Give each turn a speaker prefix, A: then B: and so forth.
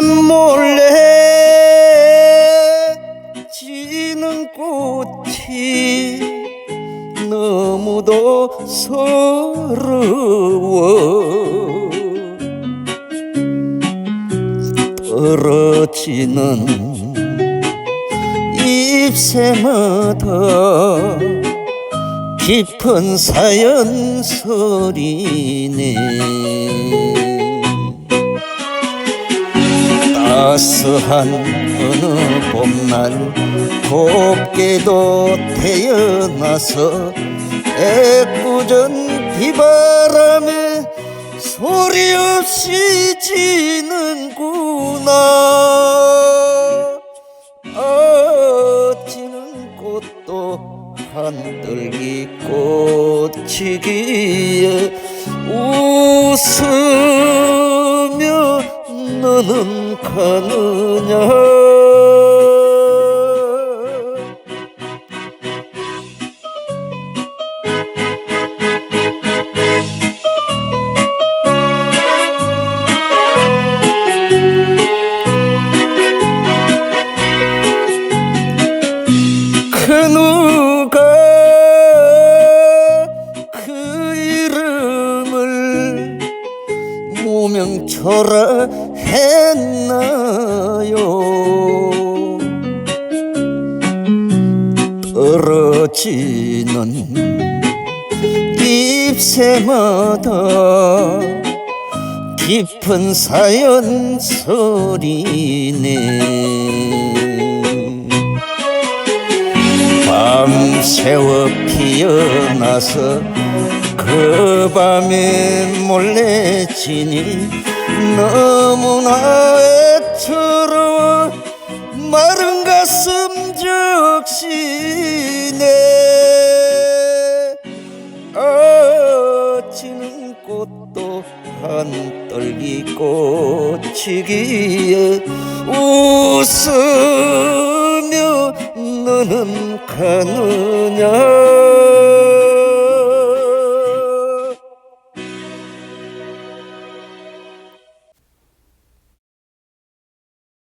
A: 남몰래 지는 꽃이 너무도 서러워. 떨어지는 잎새마다 깊은 사연 소리네 따스한 어느 봄날 곱게도 태어나서 애꿎은 비바람에 소리 없이 지는구나. 아 지는 꽃도 한들기 꽃이기에 웃으며 너는 가느냐? 그누 무명초라 했나요? 떨어지는 잎새마다 깊은 사연 소리네. 밤새워 피어나서 그 밤에 몰래 지니 너무나 애처로워 마른 가슴 적시네 아 지는 꽃도 한 떨기 꽃이기에 웃으며 너는 가느냐